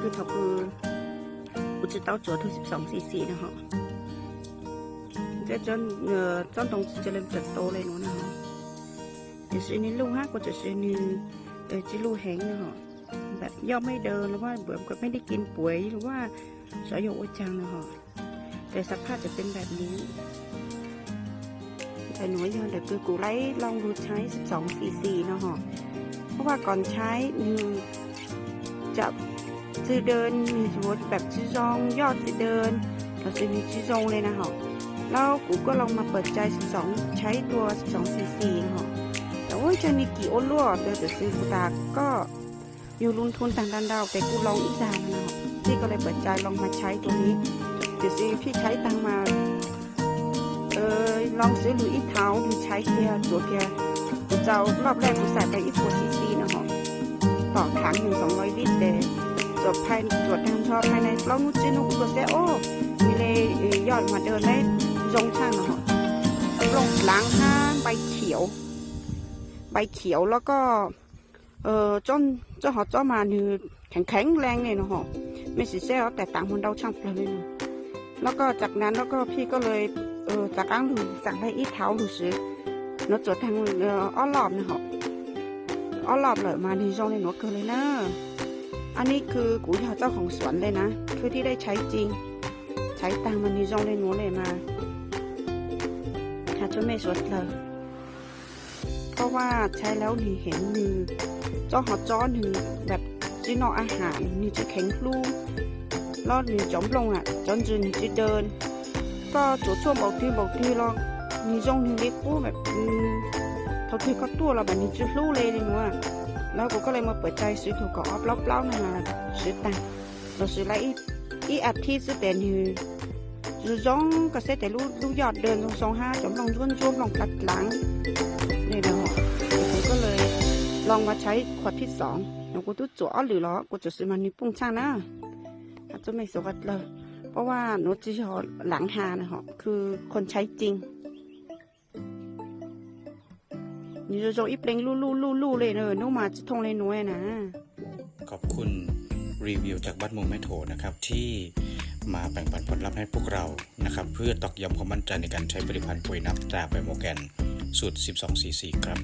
คือเขาคืออุจเต้าวทุ่งสิบสองสี่สี่นะฮะจะจนเนื้อจนตรงจะเริ่มเติบโตเลยนู้นนะฮะจะซื้อนี้ลูกฮะก็จะซื้อนี้เออจิลูกแห้งนะฮะแบบย่อไม่เดินหรือว่าเบื่อก็ไม่ได้กินปุ๋ยหรือว่าสยโอจังนะฮะแต่สภาพจะเป็นแบบนี้แต่หนูยอนแต่คือกูไล่ลองดูใช้สิบสองสี่สี่นะฮะเพราะว่าก่อนใช้จะ จะเดินมีสมมติแบบชื่อซองยอดจะเดินเราจะมีชื่อซองเลยนะฮะแล้วกูก็ลองมาเปิดใจ 12 ใช้ตัว 12 cc นะฮะแต่ว่าจะมีกี่โอลัวเดี๋ยวจะซื้อกูตาก็อยู่ลงทุนต่างดันดาวแต่กูลองอีกดาวนะฮะพี่ก็เลยเปิดใจลองมาใช้ตัวนี้เดี๋ยวซื้อพี่ใช้ตังมาเออลองซื้อหรืออีเท้าดูใช้เกียตัวเกียร์เจ้ารอบแรกกูใส่ไปอีกตัวซีซีนะฮะต่อถังหนึ่งสองร้อยลิตรเดย์ จดภายตรวจทางชอบภายในเรานุจินุกตัวเซโอมีเลยเอ่อยอดมาเดินได้ยงช่างนะฮะลงล้างห้างใบเขียว ใบเขียวแล้วก็ เออจนเจ้าหอเจ้ามานี่แข็งแข็งแรงเลยนะฮะไม่สิเซ่แต่ต่างคนเราช่างเลยนะแล้วก็จากนั้นแล้วก็พี่ก็เลยเออจากอ้างหนูสั่งได้อีเท้าหนูซื้อ nó trở thành uh, ó lọp này họ ó lọp เลยมาดีจงเลยหนูเกินเลยนะ อันนี้คือกูอยาเจ้าของสวนเลยนะ คือที่ได้ใช้จริง ใช้ตังมันดีจงเลยหนูเลยมาหาจะไม่สดเลยเพราะว่าใช้แล้วนี่เห็นมือเจ้าหอจ้อหนึ่งแบบจีนออาหารนี่จะแข็งรูแล้วนี่จอมลงอะจนจืนนี่จะเดิน ก็จุดช่วงบอกที่บอกที่เรามีจงที่เล็กกู้แบบอืมเขาที่เขาตัวเราแบบนี้จุดรู้เลยเลยหนูอะ แล้วกูก็เลยมาเปิดใจซื้อถูกก็ออฟล็อกๆนะซื้อตังเราซื้อไรอีอีอาทิตย์ซื้อแต่นี่จูจงก็เสแต่ลูกลูกยอดเดินลงสองห้าจอมลงจุ้นจุ้มลงตัดหลังนี่นะฮะกูก็เลยลองมาใช้ขวดที่สองแล้วกูตู้จ๋อหรือหรอกูจะซื้อมันนี่ปุ้งช่างนะอาจจะไม่สวัดเลยเพราะว่าหนูจะชอหลังหานะฮะคือคนใช้จริง นี่จะโจอีเปลงรูรูรูรูเลยเนอะนูมาจะทงเลยหนูอยนะ ขอบคุณรีวิวจากบ้านมุมแม่โถนะครับ ที่มาแบ่งปันผลลัพธ์ให้พวกเรานะครับ เพื่อตอกย้ำความมั่นใจในการใช้ผลิตภัณฑ์ปุ๋ยน้ำตราไบโมแกนสูตร 12 cc ครับ